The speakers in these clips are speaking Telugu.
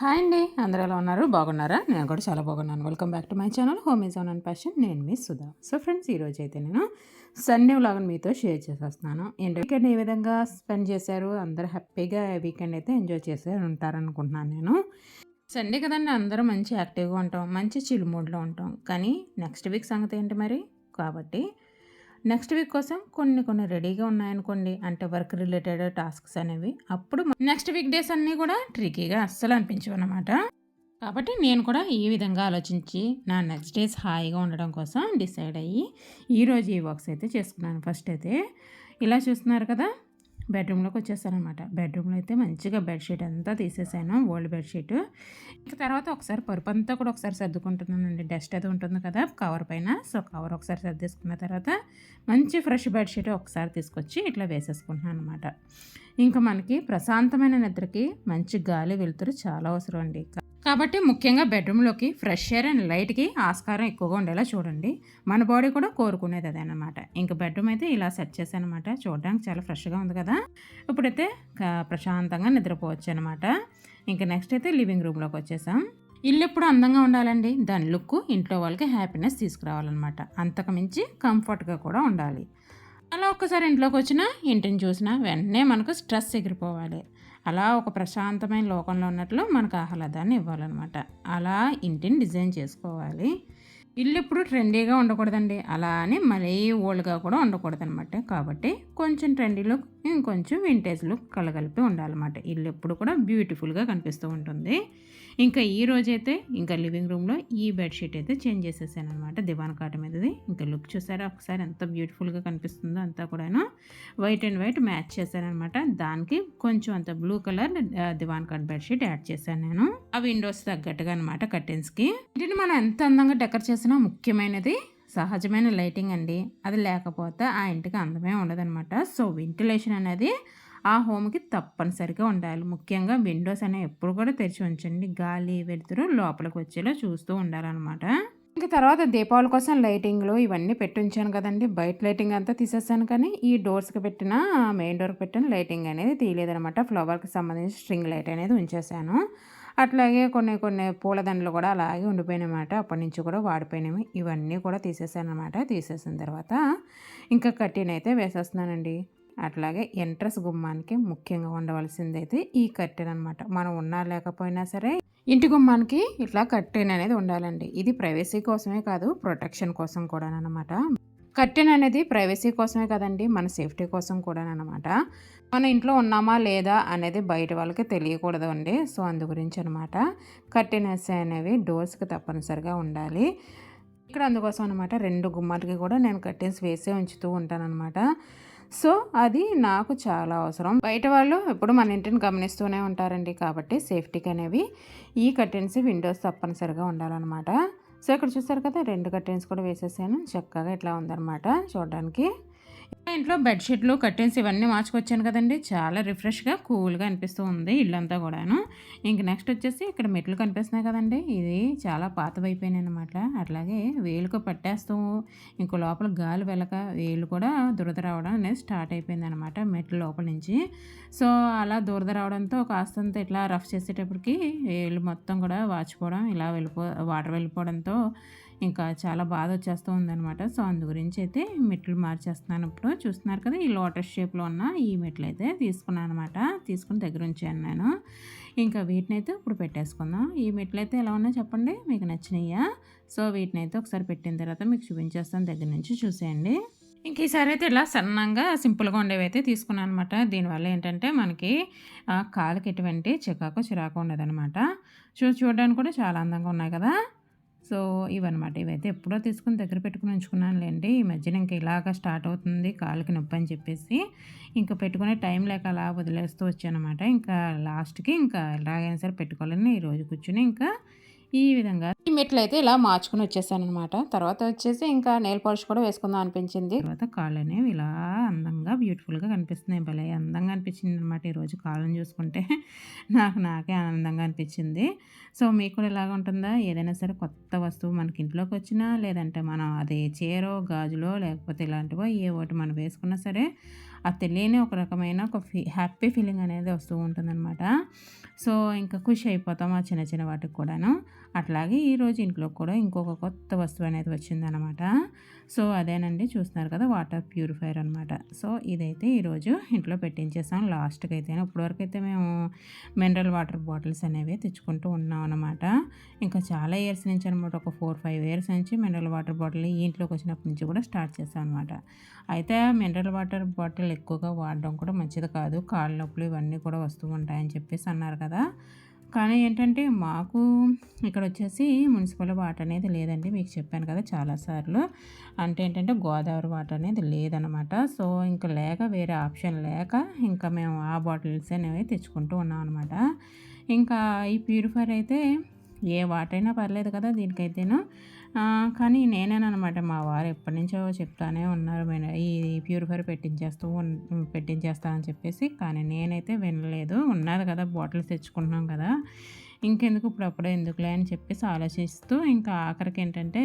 హాయ్ అండి. అందరూ ఎలా ఉన్నారు? బాగున్నారా? నేను కూడా చాలా బాగున్నాను. Welcome back to my channel home is on and passion నేను మీ సుధా. సో ఫ్రెండ్స్ ఈరోజు అయితే నేను సండే వ్లాగ్ని మీతో షేర్ చేసేస్తున్నాను. ఏంటి వీకెండ్ ఏ విధంగా స్పెండ్ చేశారు? అందరూ హ్యాపీగా వీకెండ్ అయితే ఎంజాయ్ చేసే ఉంటారనుకుంటున్నాను నేను. సండే కదండి అందరూ మంచి యాక్టివ్గా ఉంటాం మంచి చిల్ మూడ్లో ఉంటాం. కానీ నెక్స్ట్ వీక్ సంగతి ఏంటి మరి? కాబట్టి నెక్స్ట్ వీక్ కోసం కొన్ని కొన్ని రెడీగా ఉన్నాయనుకోండి. అంటే వర్క్ రిలేటెడ్ టాస్క్స్ అనేవి. అప్పుడు నెక్స్ట్ వీక్ డేస్ అన్నీ కూడా ట్రికీగా అస్సలు అనిపించవు అనమాట కాబట్టి నేను కూడా ఈ విధంగా ఆలోచించి నా నెక్స్ట్ డేస్ హాయిగా ఉండడం కోసం డిసైడ్ అయ్యి ఈరోజు ఈ వర్క్స్ అయితే చేసుకున్నాను. ఫస్ట్ అయితే ఇలా చూస్తున్నారు కదా బెడ్రూమ్లోకి వచ్చేసానమాట బెడ్రూమ్లో అయితే మంచిగా బెడ్షీట్ అంతా తీసేసాను ఓల్డ్ బెడ్షీట్ ఇంకా తర్వాత ఒకసారి పరుపు అంతా కూడా ఒకసారి సర్దుకుంటున్నానండి. డస్ట్ అది ఉంటుంది కదా కవర్ పైన. సో కవర్ ఒకసారి సర్దేసుకున్న తర్వాత మంచి ఫ్రెష్ బెడ్షీట్ ఒకసారి తీసుకొచ్చి ఇట్లా వేసేసుకుంటున్నాను అనమాట ఇంకా మనకి ప్రశాంతమైన నిద్రకి మంచి గాలి వెలుతురు చాలా అవసరం అండి. కాబట్టి ముఖ్యంగా బెడ్రూమ్లోకి ఫ్రెష్ ఎయిర్ అండ్ లైట్కి ఆస్కారం ఎక్కువగా ఉండేలా చూడండి. మన బాడీ కూడా కోరుకునేది అదనమాట ఇంకా బెడ్రూమ్ అయితే ఇలా సెట్ చేశానమాట చూడడానికి చాలా ఫ్రెష్గా ఉంది కదా. ఇప్పుడైతే ప్రశాంతంగా నిద్రపోవచ్చు అనమాట ఇంకా నెక్స్ట్ అయితే లివింగ్ రూమ్లోకి వచ్చేసాం. ఇల్లు ఎప్పుడు అందంగా ఉండాలండి? దాని లుక్ ఇంట్లో వాళ్ళకి హ్యాపీనెస్ తీసుకురావాలన్నమాట. అంతకు మించి కంఫర్ట్గా కూడా ఉండాలి. అలా ఒక్కసారి ఇంట్లోకి వచ్చినా ఇంటిని చూసినా వెంటనే మనకు స్ట్రెస్ ఎగిరిపోవాలి. అలా ఒక ప్రశాంతమైన లోకంలో ఉన్నట్లు మనకు ఆహ్లాదాన్ని ఇవ్వాలన్నమాట. అలా ఇంటిని డిజైన్ చేసుకోవాలి. ఇల్లు ఎప్పుడు ట్రెండీగా ఉండకూడదండి. అలా అని మరీ ఓల్డ్గా కూడా ఉండకూడదు అనమాట కాబట్టి కొంచెం ట్రెండీ లుక్ ఇంకొంచెం వింటేజ్ లుక్ కలగలిపి ఉండాలన్నమాట. ఇల్లు ఎప్పుడు కూడా బ్యూటిఫుల్గా కనిపిస్తూ ఉంటుంది. ఇంకా ఈ రోజైతే ఇంకా లివింగ్ రూమ్లో ఈ బెడ్షీట్ అయితే చేంజ్ చేసేసాను అనమాట దివాన్ కాటన్ మీదది. ఇంకా లుక్ చూసారా? ఒకసారి ఎంత బ్యూటిఫుల్గా కనిపిస్తుందో అంతా కూడాను. వైట్ అండ్ వైట్ మ్యాచ్ చేశాను అనమాట దానికి కొంచెం అంత blue colour divan cot bedsheet add చేశాను నేను. ఆ విండోస్ తగ్గట్టుగా అనమాట కర్టెన్స్కి. వీటిని మనం ఎంత అందంగా డెకర్ చేసినా ముఖ్యమైనది సహజమైన లైటింగ్ అండి. అది లేకపోతే ఆ ఇంటికి అందమే ఉండదనమాట సో వెంటిలేషన్ అనేది ఆ హోమ్కి తప్పనిసరిగా ఉండాలి. ముఖ్యంగా విండోస్ అనేవి ఎప్పుడు కూడా తెరిచి ఉంచండి. గాలి వెలుతురు లోపలికి వచ్చేలా చూస్తూ ఉండాలన్నమాట. ఇంకా తర్వాత దీపావళి కోసం లైటింగ్లు ఇవన్నీ పెట్టి ఉంచాను కదండి. బయట లైటింగ్ అంతా తీసేసాను కానీ ఈ డోర్స్కి పెట్టిన మెయిన్ డోర్కి పెట్టిన లైటింగ్ అనేది తీయలేదనమాట ఫ్లవర్కి సంబంధించి స్ట్రింగ్ లైట్ అనేది ఉంచేసాను. అట్లాగే కొన్ని కొన్ని పూలదండలు కూడా అలాగే ఉండిపోయినమాట. అప్పటి నుంచి కూడా వాడిపోయినవి. ఇవన్నీ కూడా తీసేసాను అనమాట తీసేసిన తర్వాత ఇంకా కట్టిన అయితే వేసేస్తున్నానండి. అట్లాగే ఎంట్రన్స్ గుమ్మానికి ముఖ్యంగా ఉండవలసింది అయితే ఈ కట్టెన్ అనమాట మనం ఉన్నా లేకపోయినా సరే ఇంటి గుమ్మానికి ఇట్లా కట్టెన్ అనేది ఉండాలండి. ఇది ప్రైవసీ కోసమే కాదు ప్రొటెక్షన్ కోసం కూడా అనమాట కట్టెన్ అనేది ప్రైవసీ కోసమే కదండి మన సేఫ్టీ కోసం కూడా అనమాట మన ఇంట్లో ఉన్నామా లేదా అనేది బయట వాళ్ళకి తెలియకూడదు అండి సో అందు గురించి అనమాట కట్టెనెస్ అనేవి డోర్స్కి తప్పనిసరిగా ఉండాలి. ఇక్కడ అందుకోసం అనమాట రెండు గుమ్మాలకి కూడా నేను కట్టెన్స్ వేసే ఉంచుతూ ఉంటానన్నమాట. సో అది నాకు చాలా అవసరం. బయట వాళ్ళు ఎప్పుడు మన ఇంటిని గమనిస్తూనే ఉంటారండి. కాబట్టి సేఫ్టీకి అనేవి ఈ కర్టెన్స్ విండోస్ తప్పనిసరిగా ఉండాలన్నమాట. సో ఇక్కడ చూస్తారు కదా రెండు కర్టెన్స్ కూడా వేసేసాను. చక్కగా ఇట్లా ఉందన్నమాట చూడడానికి. ఇంట్లో బెడ్షీట్లు కర్టెన్స్ ఇవన్నీ మార్చుకొచ్చాను కదండి. చాలా రిఫ్రెష్గా కూల్గా అనిపిస్తూ ఉంది ఇల్లంతా కూడాను. ఇంక నెక్స్ట్ వచ్చేసి ఇక్కడ మెట్లు కనిపిస్తున్నాయి కదండి. ఇది చాలా పాతవైపోయినాయి అనమాట అట్లాగే వేలుకు పట్టేస్తూ ఇంకో లోపల గాలి వెళ్ళక వేలు కూడా దురద రావడం అనేది స్టార్ట్ అయిపోయింది అనమాట మెట్ల లోపల నుంచి. సో అలా దురద రావడంతో కాస్తంత ఇట్లా రఫ్ చేసేటప్పటికి వేలు మొత్తం కూడా వాచిపోవడం ఇలా వెళ్ళిపో వాటర్ వెళ్ళిపోవడంతో ఇంకా చాలా బాధ వచ్చేస్తూ ఉందనమాట సో అందు గురించి అయితే మెట్లు మార్చేస్తున్నాను ఇప్పుడు. చూస్తున్నారు కదా ఈ లోటస్ షేప్లో ఉన్న ఈ మెట్లు అయితే తీసుకున్నాను అనమాట తీసుకుని దగ్గర ఉంచాను నేను. ఇంకా వీటిని అయితే ఇప్పుడు పెట్టేసుకుందాం. ఈ మెట్లు అయితే ఎలా ఉన్నాయో చెప్పండి మీకు నచ్చినాయా? సో వీటిని అయితే ఒకసారి పెట్టిన తర్వాత మీకు చూపించేస్తాను దగ్గర నుంచి చూసేయండి. ఇంక ఈసారి అయితే ఇలా సన్నంగా సింపుల్గా ఉండేవి అయితే తీసుకున్నాను అనమాట దీనివల్ల ఏంటంటే మనకి కాలుకి ఎటువంటి చికాకు చిరాకు ఉండదనమాట చూ చూడడానికి కూడా చాలా అందంగా ఉన్నాయి కదా. సో ఇవన్నమాట. ఇవైతే ఎప్పుడో తీసుకుని దగ్గర పెట్టుకుని ఉంచుకున్నానులేండి ఈ మధ్యన ఇంకా ఇలాగ స్టార్ట్ అవుతుంది కాళ్ళకి నొప్పి అని చెప్పేసి. ఇంకా పెట్టుకునే టైం లేక అలా వదిలేస్తూ వచ్చానమాట. ఇంకా లాస్ట్కి ఇంకా ఎలాగైనా సరే పెట్టుకోవాలని ఈరోజు కూర్చుని ఇంకా ఈ విధంగా. ఈ మెట్లు అయితే ఇలా మార్చుకుని వచ్చేసాను అనమాట తర్వాత వచ్చేసి ఇంకా నెయిల్ పాలిష్ కూడా వేసుకుందాం అనిపించింది. తర్వాత కాళ్ళు అనేవి ఇలా అందంగా బ్యూటిఫుల్గా కనిపిస్తున్నాయి. భలే అందంగా అనిపించింది అనమాట ఈరోజు కాళ్ళని చూసుకుంటే. నాకు నాకే ఆనందంగా అనిపించింది. సో మీకు కూడా ఇలాగ ఉంటుందా? ఏదైనా సరే కొత్త వస్తువు మనకి ఇంట్లోకి వచ్చినా లేదంటే మనం అది చీరో గాజులో లేకపోతే ఇలాంటివో ఏ ఒకటి మనం వేసుకున్నా సరే ఆ తెలియని ఒక రకమైన ఒక ఫీ హ్యాపీ ఫీలింగ్ అనేది వస్తూ ఉంటుందన్నమాట. సో ఇంకా ఖుషి అయిపోతాం ఆ చిన్న చిన్న వాటికి కూడాను. అట్లాగే ఈరోజు ఇంట్లో కూడా ఇంకొక కొత్త వస్తువు అనేది వచ్చిందనమాట సో అదేనండి చూస్తున్నారు కదా వాటర్ ప్యూరిఫైర్ అనమాట సో ఇదైతే ఈరోజు ఇంట్లో పెట్టించేసాం. లాస్ట్కి అయితే ఇప్పటివరకు అయితే మేము మినరల్ వాటర్ బాటిల్స్ అనేవి తెచ్చుకుంటూ ఉన్నాం అనమాట ఇంకా చాలా ఇయర్స్ నుంచి అనమాట ఒక ఫోర్ ఫైవ్ ఇయర్స్ నుంచి మినరల్ వాటర్ బాటిల్ ఈ ఇంట్లోకి వచ్చినప్పటి నుంచి కూడా స్టార్ట్ చేస్తాం అనమాట అయితే మినరల్ వాటర్ బాటిల్ ఎక్కువగా వాడడం కూడా మంచిది కాదు. కాళ్ళ నొప్పులు ఇవన్నీ కూడా వస్తూ ఉంటాయని చెప్పేసి అన్నారు కదా. కానీ ఏంటంటే మాకు ఇక్కడ వచ్చేసి మున్సిపల్ వాటర్ అనేది లేదండి మీకు చెప్పాను కదా చాలాసార్లు. అంటే ఏంటంటే గోదావరి వాటర్ అనేది లేదనమాట సో ఇంకా లేక వేరే ఆప్షన్ లేక ఇంకా మేము ఆ బాటిల్స్ అనేవి తెచ్చుకుంటూ ఉన్నాం అనమాట ఇంకా ఈ ప్యూరిఫైర్ అయితే ఏ వాటర్ అయినా పర్లేదు కదా దీనికైతేనో. కానీ నేనేనమాట మా వారు ఎప్పటి నుంచో చెప్తానే ఉన్నారు ఈ ప్యూరిఫైర్ పెట్టించేస్తూ పెట్టించేస్తానని చెప్పేసి. కానీ నేనైతే వినలేదు. ఉన్నది కదా బాటిల్స్ తెచ్చుకుంటున్నాం కదా. ఇంకెందుకు ఇప్పుడు అప్పుడే ఎందుకులే అని చెప్పేసి ఆలోచిస్తూ ఇంకా ఆఖరికి ఏంటంటే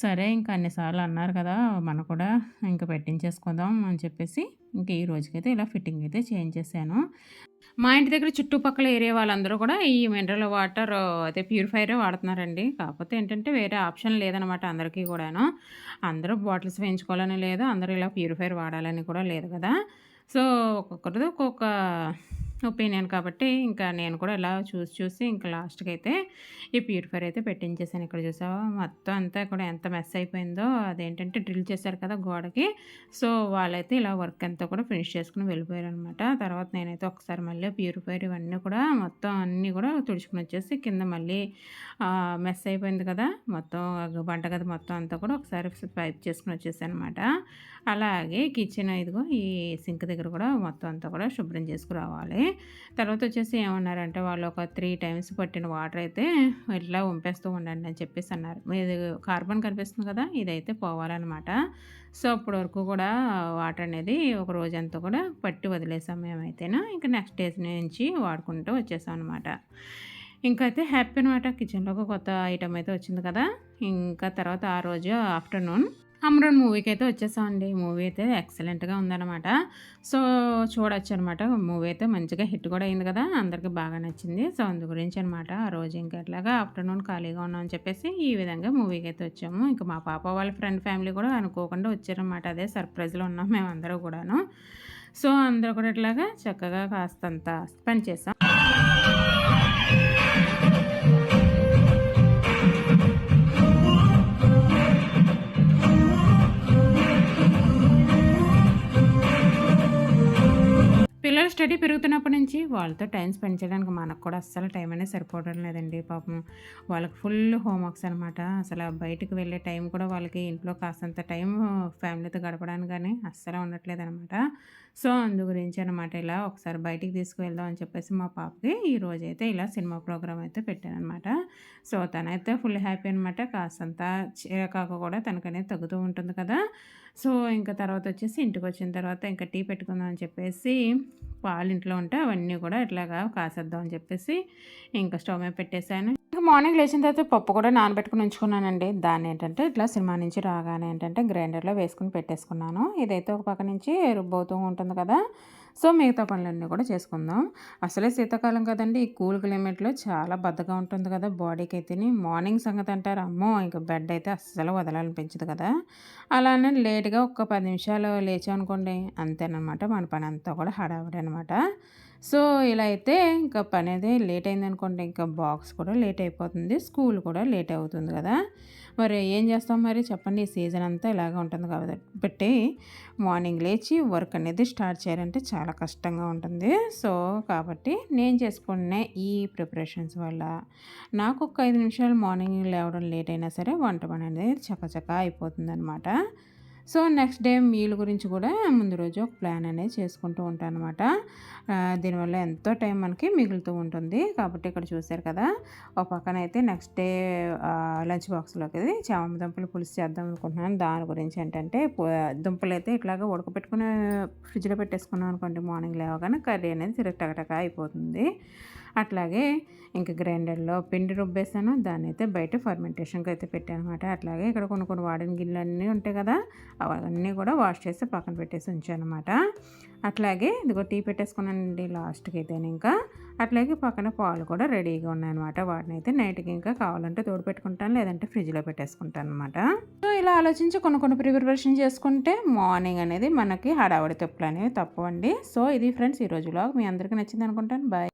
సరే ఇంకా అన్నిసార్లు అన్నారు కదా మనం కూడా ఇంకా పెట్టించేసుకుందాం అని చెప్పేసి ఇంకా ఈ రోజుకైతే ఇలా ఫిట్టింగ్ అయితే చేంజ్ చేశాను మా ఇంటి దగ్గర చుట్టుపక్కల ఏరియా వాళ్ళందరూ కూడా ఈ మినరల్ వాటర్ అయితే ప్యూరిఫైరే వాడుతున్నారండి. కాకపోతే ఏంటంటే వేరే ఆప్షన్ లేదనమాట అందరికీ కూడాను. అందరూ బాటిల్స్ వేయించుకోవాలని లేదు అందరూ ఇలా ప్యూరిఫైర్ వాడాలని కూడా లేదు కదా. సో ఒక్కొక్కరిది ఒక్కొక్క ఒపీనియన్ కాబట్టి ఇంకా నేను కూడా ఇలా చూసి చూసి ఇంకా లాస్ట్కి అయితే ఈ ప్యూరిఫైర్ అయితే పెట్టించేసాను. ఇక్కడ చూసావా? మొత్తం అంతా కూడా ఎంత మెస్ అయిపోయిందో అదేంటంటే డ్రిల్ చేశారు కదా గోడకి. సో వాళ్ళైతే ఇలా వర్క్ అంతా కూడా ఫినిష్ చేసుకుని వెళ్ళిపోయారు అనమాట తర్వాత నేనైతే ఒకసారి మళ్ళీ ప్యూరిఫైర్ ఇవన్నీ కూడా మొత్తం అన్నీ కూడా తుడుచుకుని వచ్చేసి కింద మళ్ళీ మెస్ అయిపోయింది కదా మొత్తం వంటగది మొత్తం అంతా కూడా ఒకసారి పైప్ చేసుకుని వచ్చేసాను అనమాట అలాగే కిచెన్ ఇదిగో ఈ సింక్ దగ్గర కూడా మొత్తం అంతా కూడా శుభ్రం చేసుకురావాలి. తర్వాత వచ్చేసి ఏమన్నారంటే వాళ్ళు ఒక త్రీ టైమ్స్ పట్టిన వాటర్ అయితే ఇట్లా వంపేస్తూ ఉండండి అని చెప్పేసి అన్నారు. ఇది కార్బన్ కనిపిస్తుంది కదా ఇదైతే పోవాలన్నమాట. సో అప్పటి వరకు కూడా వాటర్ అనేది ఒక రోజంతా కూడా పట్టి వదిలేసాం మేమైతేనా. ఇంకా నెక్స్ట్ డేస్ నుంచి వాడుకుంటూ వచ్చేసాం అనమాట ఇంకా అయితే హ్యాపీ అనమాట కిచెన్లో ఒక కొత్త ఐటమ్ అయితే వచ్చింది కదా ఇంకా తర్వాత ఆ రోజు ఆఫ్టర్నూన్ అమరన్ మూవీకి అయితే వచ్చేసామండి. మూవీ అయితే ఎక్సలెంట్గా ఉందన్నమాట. సో చూడొచ్చు అనమాట మూవీ అయితే మంచిగా హిట్ కూడా అయింది కదా అందరికీ బాగా నచ్చింది. సో అందు గురించి అనమాట ఆ రోజు ఇంకా ఎట్లాగా ఆఫ్టర్నూన్ ఖాళీగా ఉన్నామని చెప్పేసి ఈ విధంగా మూవీకి అయితే వచ్చాము. ఇంకా మా పాప వాళ్ళ ఫ్రెండ్ ఫ్యామిలీ కూడా అనుకోకుండా వచ్చారనమాట అదే సర్ప్రైజ్లో ఉన్నాం మేమందరూ కూడాను. సో అందరూ కూడా ఇట్లాగా చక్కగా కాస్తంత స్పెండ్ చేసాం. స్టడీ పెరుగుతున్నప్పటి నుంచి వాళ్ళతో టైం స్పెండ్ చేయడానికి మనకు కూడా అస్సలు టైం అనేది సరిపోవడం లేదండి పాపం. వాళ్ళకి ఫుల్ హోంవర్క్స్ అనమాట అసలు బయటకు వెళ్ళే టైం కూడా వాళ్ళకి ఇంట్లో కాస్తంత టైం ఫ్యామిలీతో గడపడానికి కానీ అస్సలు ఉండట్లేదు అనమాట సో అందు గురించి అనమాట ఇలా ఒకసారి బయటికి తీసుకువెళ్దాం అని చెప్పేసి మా పాపకి ఈ రోజు అయితే ఇలా సినిమా ప్రోగ్రామ్ అయితే పెట్టాను అనమాట సో తనైతే ఫుల్ హ్యాపీ అనమాట కాస్తంత చీరకాక కూడా తనకనేది తగ్గుతూ ఉంటుంది కదా. సో ఇంకా తర్వాత వచ్చేసి ఇంటికి వచ్చిన తర్వాత ఇంకా టీ పెట్టుకుందాం అని చెప్పేసి పాలు ఇంట్లో ఉంటే అవన్నీ కూడా ఇట్లాగా కాసేద్దాం అని చెప్పేసి ఇంకా స్టవ్ మీద పెట్టేశాను. ఇంకా మార్నింగ్ లేచిన తర్వాత పప్పు కూడా నానబెట్టుకుని ఉంచుకున్నానండి. దాన్ని ఏంటంటే ఇట్లా సినిమా నుంచి రాగానే ఏంటంటే గ్రైండర్లో వేసుకుని పెట్టేసుకున్నాను. ఇదైతే ఒక పక్క నుంచి రుబ్బవుతూ ఉంటుంది కదా. సో మిగతా పనులన్నీ కూడా చేసుకుందాం. అసలే శీతాకాలం కదండి. ఈ కూల్ క్లైమేట్లో చాలా బద్దగా ఉంటుంది కదా బాడీకి అయితేని మార్నింగ్ సంగతి అంటారు. అమ్మో ఇంకా బెడ్ అయితే అస్సలు వదలాలనిపించదు కదా. అలానే లేట్గా ఒక పది నిమిషాలు లేచామనుకోండి అంతేనమాట. మన పని అంతా కూడా హడావిడి అనమాట. సో ఇలా అయితే ఇంకా పని అయితే లేట్ అయిందనుకోండి ఇంకా బాక్స్ కూడా లేట్ అయిపోతుంది స్కూల్ కూడా లేట్ అవుతుంది కదా. మరి ఏం చేస్తాం మరి? చెప్పండి. ఈ సీజన్ అంతా ఇలాగ ఉంటుంది కాబట్టి. మార్నింగ్ లేచి వర్క్ అనేది స్టార్ట్ చేయాలంటే చాలా కష్టంగా ఉంటుంది. సో కాబట్టి నేను చేసుకునే ఈ ప్రిపరేషన్స్ వల్ల నాకు ఒక ఐదు నిమిషాలు మార్నింగ్ లేవడం లేట్ అయినా సరే వంట పని అనేది చకచకా అయిపోతుంది అనమాట సో నెక్స్ట్ డే మీల్ గురించి కూడా ముందు రోజు ఒక ప్లాన్ అనేది చేసుకుంటూ ఉంటాను అనమాట దీనివల్ల ఎంతో టైం మనకి మిగులుతూ ఉంటుంది. కాబట్టి ఇక్కడ చూసారు కదా ఒక పక్కన అయితే నెక్స్ట్ డే లంచ్ బాక్స్లోకి చామ దుంపలు పులుసు చేద్దాం అనుకుంటున్నాను. దాని గురించి ఏంటంటే దుంపలు అయితే ఇట్లాగా ఉడకపెట్టుకుని ఫ్రిడ్జ్లో పెట్టేసుకున్నాం అనుకోండి మార్నింగ్ లేవగానే కర్రీ అనేది టకటక అయిపోతుంది. అట్లాగే ఇంకా గ్రైండర్లో పిండి రుబ్బేసాను. దాన్ని అయితే బయట ఫర్మెంటేషన్కి అయితే పెట్టాను అనమాట అట్లాగే ఇక్కడ కొన్ని కొన్ని వాడిన గిన్నెలు అన్నీ ఉంటాయి కదా అవన్నీ కూడా వాష్ చేసి పక్కన పెట్టేసి ఉంచాను అనమాట అట్లాగే ఇదిగో టీ పెట్టేసుకున్నానండి లాస్ట్కి అయితే ఇంకా. అట్లాగే పక్కన పాలు కూడా రెడీగా ఉన్నాయన్నమాట. వాటిని అయితే నైట్కి ఇంకా కావాలంటే తోడు పెట్టుకుంటాను లేదంటే ఫ్రిడ్జ్లో పెట్టేసుకుంటాను అనమాట సో ఇలా ఆలోచించి కొన్ని కొన్ని ప్రిపరేషన్ చేసుకుంటే మార్నింగ్ అనేది మనకి హడావడి తప్పులు అనేవి తప్పవండి. సో ఇది ఫ్రెండ్స్ ఈ రోజులో మీ అందరికీ నచ్చింది అనుకుంటాను. బాయ్.